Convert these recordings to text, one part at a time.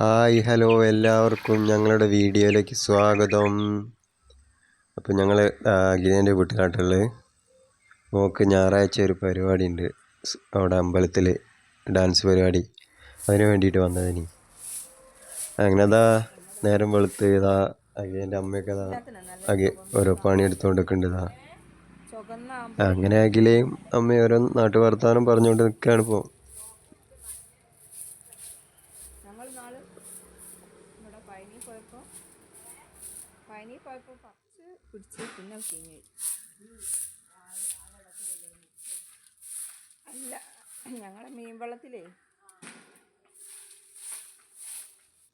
Hi hello എല്ലാവർക്കും ഞങ്ങളുടെ വീഡിയോയിലേക്ക് സ്വാഗതം. അപ്പോൾ ഞങ്ങൾ അഖിലേന്റെ വീട്ടിലാട്ടുള്ളത്. മോക്ക് ഞായറാഴ്ച ഒരു പരിപാടി ഉണ്ട് അവിടെ അമ്പലത്തിൽ ഡാൻസ് പരിപാടി. അതിന് വേണ്ടിയിട്ട് വന്നതിനി. അങ്ങനെ അതാ നേരം വെളുത്ത് ഇതാ അഖിലേന്റെ അമ്മയൊക്കെ ഇതാ അഖി ഓരോ പണി എടുത്തുകൊണ്ടൊക്കെ ഇതാ അങ്ങനെ അഖിലേയും അമ്മയും ഓരോ നാട്ടു വർത്താനം പറഞ്ഞുകൊണ്ട് നിൽക്കുകയാണ് ഇപ്പോൾ ഞങ്ങൾ നാൾ ഇവിടെ പഴനി പോയപ്പോൾ പഴനി പോയപ്പോൾ പറിച്ച് പിടിച്ച് പിന്നെ കഴിഞ്ഞു അല്ല ഞങ്ങളെ മീൻ വെള്ളത്തിലേ.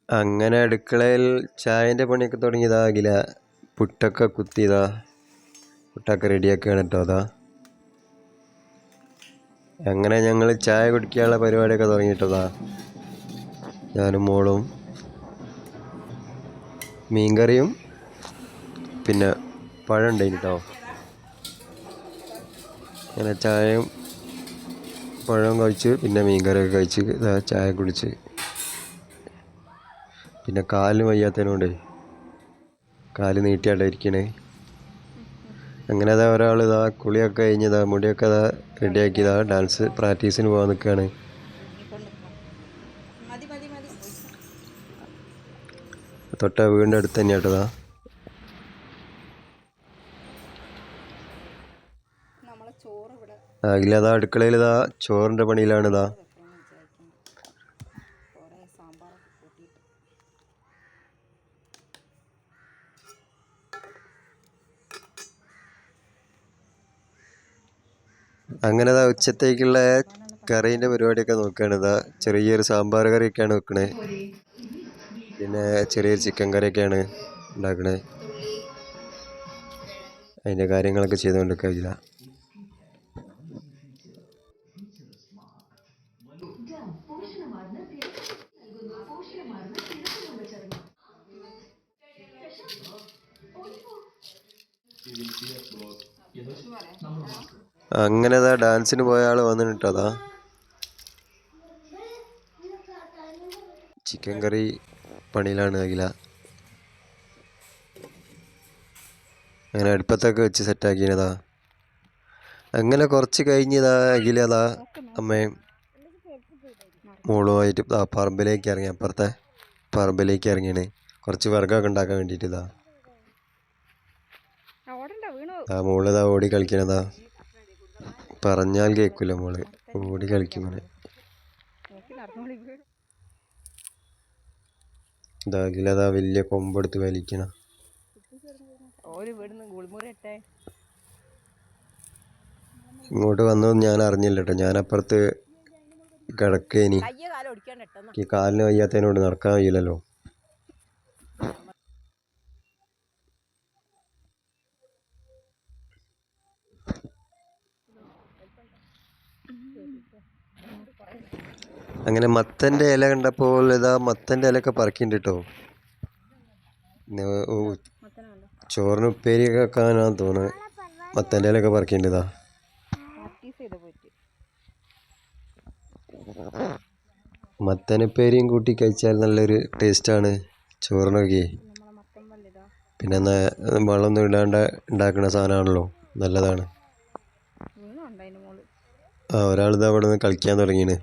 അങ്ങനെ അടുക്കളയിൽ ചായന്റെ പണിയൊക്കെ തുടങ്ങിയതാ അഖില. പുട്ടൊക്കെ കുത്തിയതാ. പുട്ടൊക്കെ റെഡിയാക്കുകയാണ് കേട്ടോ അതാ. അങ്ങനെ ഞങ്ങൾ ചായ കുടിക്കാനുള്ള പരിപാടിയൊക്കെ തുടങ്ങിയിട്ടതാ. ഞാനും മോളും മീൻകറിയും പിന്നെ പഴം ഉണ്ടായിന് കേട്ടോ അങ്ങനെ ചായയും പഴവും കഴിച്ച് പിന്നെ മീൻകറിയൊക്കെ കഴിച്ച് ഇതാ ചായ കുടിച്ച്. പിന്നെ കാൽ വയ്യാത്തതിനോണ്ട് കാൽ നീട്ടിയാട്ടായിരിക്കണേ അങ്ങനെ അതാ ഒരാൾ ഇതാ കുളിയൊക്കെ കഴിഞ്ഞതാ മുടിയൊക്കെ ഇതാ റെഡിയാക്കിയതാ ഡാൻസ് പ്രാക്ടീസിന് പോകാൻ നിൽക്കുകയാണ് തൊട്ട വീടിന്റെ അടുത്ത് തന്നെയാട്ടതാ നമ്മളെ ചോറ് ഇവിടെ അഖിലതാ അടുക്കളയിൽ ഇതാ ചോറിന്റെ പണിയിലാണ് ഇതാ വെക്കണം വിചാരിക്കുന്നു കുറേ സാമ്പാറൊക്കെ അങ്ങനെ ഇതാ ഉച്ചത്തേക്കുള്ള കറീന്റെ പരിപാടിയൊക്കെ നോക്കുകയാണ് ഇതാ ചെറിയൊരു സാമ്പാർ കറിയൊക്കെയാണ് വെക്കണേ. പിന്നെ ചെറിയൊരു ചിക്കൻ കറിയൊക്കെയാണ് ഉണ്ടാക്കണേ. അതിന്റെ കാര്യങ്ങളൊക്കെ ചെയ്തുകൊണ്ടിരിക്കില്ല അങ്ങനെ ഡാൻസിന് പോയ ആൾ വന്നിട്ടതാ ചിക്കൻ കറി പണിയിലാണ് അഖില. അങ്ങനെ അടുപ്പത്തൊക്കെ വെച്ച് സെറ്റാക്കിയതാ അങ്ങനെ കുറച്ച് കഴിഞ്ഞതാ അഖിലതാ അമ്മയും മോളുമായിട്ട് ആ പറമ്പിലേക്ക് ഇറങ്ങി അപ്പുറത്തെ പറമ്പിലേക്ക് ഇറങ്ങിയാണ്. കുറച്ച് വിറകൊക്കെ ഉണ്ടാക്കാൻ വേണ്ടിയിട്ട് ഇതാ. ആ മോൾ ഇതാ ഓടി കളിക്കണതാ. പറഞ്ഞാൽ കേൾക്കില്ല മോൾ. ഓടി കളിക്കുമ്പോൾ ഇതാകിലതാ വലിയ കൊമ്പെടുത്ത് വലിക്കണ ഇങ്ങോട്ട് വന്നത് ഞാൻ അറിഞ്ഞില്ല കേട്ടോ. ഞാൻ അപ്പുറത്ത് കിടക്കേനി. ഈ കാലിന് വയ്യാത്തതിനോട് നടക്കാൻ കഴിയില്ലല്ലോ. അങ്ങനെ മത്തന്റെ ഇല കണ്ടപ്പോൾ ഇതാ മത്തന്റെ ഇലയൊക്കെ പറക്കിണ്ട് കേട്ടോ മത്തനുണ്ടോ ചോറിന് ഉപ്പേരിയൊക്കെ വെക്കാനാന്ന് തോന്നുന്നത് മത്തന്റെ ഇലയൊക്കെ പറക്കിണ്ട് ഇതാ. മത്തനുപ്പേരിയും കൂട്ടി കഴിച്ചാൽ നല്ലൊരു ടേസ്റ്റാണ്. ചോറിനൊക്കെ പിന്നെ വെള്ളമൊന്നും ഇടാണ്ട് ഉണ്ടാക്കുന്ന സാധനമാണല്ലോ. നല്ലതാണ്. ആ ഒരാളിത് അവിടെ നിന്ന് കളിക്കാൻ തുടങ്ങിയാണ്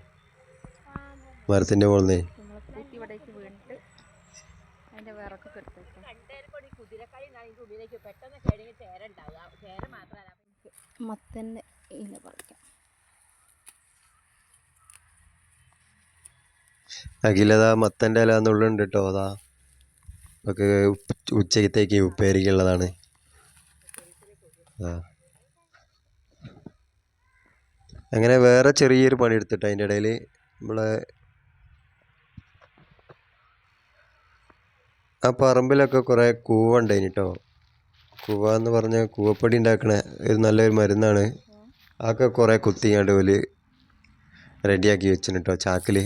മരത്തിന്റെ മുകളിൽ മത്തന്റെ ഇല പറിക്കാം. അഖിലതാ മത്തന്റെ ഇല എന്നുള്ളുണ്ട് കേട്ടോ അതാ. നമുക്ക് ഉച്ചയ്ക്കത്തേക്ക് ഉപ്പേരിക്കുള്ളതാണ്. ആ അങ്ങനെ വേറെ ചെറിയൊരു പണി എടുത്തിട്ട് അതിന്റെ ഇടയിൽ നമ്മളെ ആ പറമ്പിലൊക്കെ കുറേ കൂവ ഉണ്ടായിന് കേട്ടോ കൂവ എന്ന് പറഞ്ഞാൽ കൂവപ്പൊടി ഉണ്ടാക്കണ ഒരു നല്ലൊരു മരുന്നാണ്. അതൊക്കെ കുറേ കുത്തിയാണ്ട് ഓൽ റെഡിയാക്കി വെച്ചിന് കേട്ടോ ചാക്കിൽ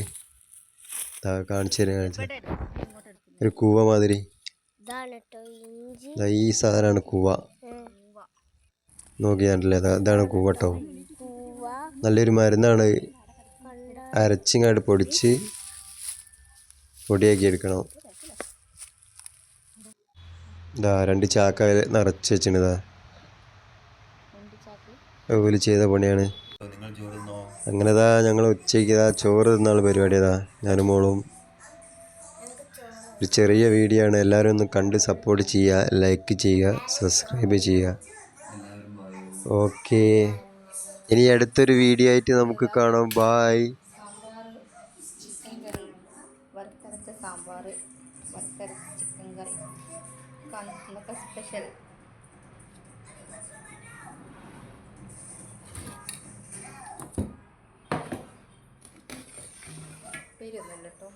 കാണിച്ചു തരാം കാണിച്ചു ഒരു കൂവ മാതിരി. ഈ സാധനമാണ് കൂവ. നോക്കിയാണ്ടല്ലേ ഇതാണ് കൂവ കേട്ടോ നല്ലൊരു മരുന്നാണ്. അരച്ചിങ്ങായിട്ട് പൊടിച്ച് പൊടിയാക്കി എടുക്കണം. ഇതാ രണ്ട് ചാക്ക നിറച്ച് വെച്ചിട്ടുണ്ടാ ഓൽ ചെയ്ത പണിയാണ് അങ്ങനെ ഇതാ ഞങ്ങൾ ഉച്ചയ്ക്ക് ഇതാ ചോറ് തിന്നാൾ പരിപാടി ഇതാ ഞാനും മോളും. ഒരു ചെറിയ വീഡിയോ ആണ് എല്ലാവരും ഒന്ന് കണ്ട് സപ്പോർട്ട് ചെയ്യുക ലൈക്ക് ചെയ്യുക സബ്സ്ക്രൈബ് ചെയ്യുക. ഓക്കെ ഇനി അടുത്തൊരു വീഡിയോ ആയിട്ട് നമുക്ക് കാണാം. Bye sambar chicken curry. Special പേരൊന്നുമില്ല കേട്ടോ.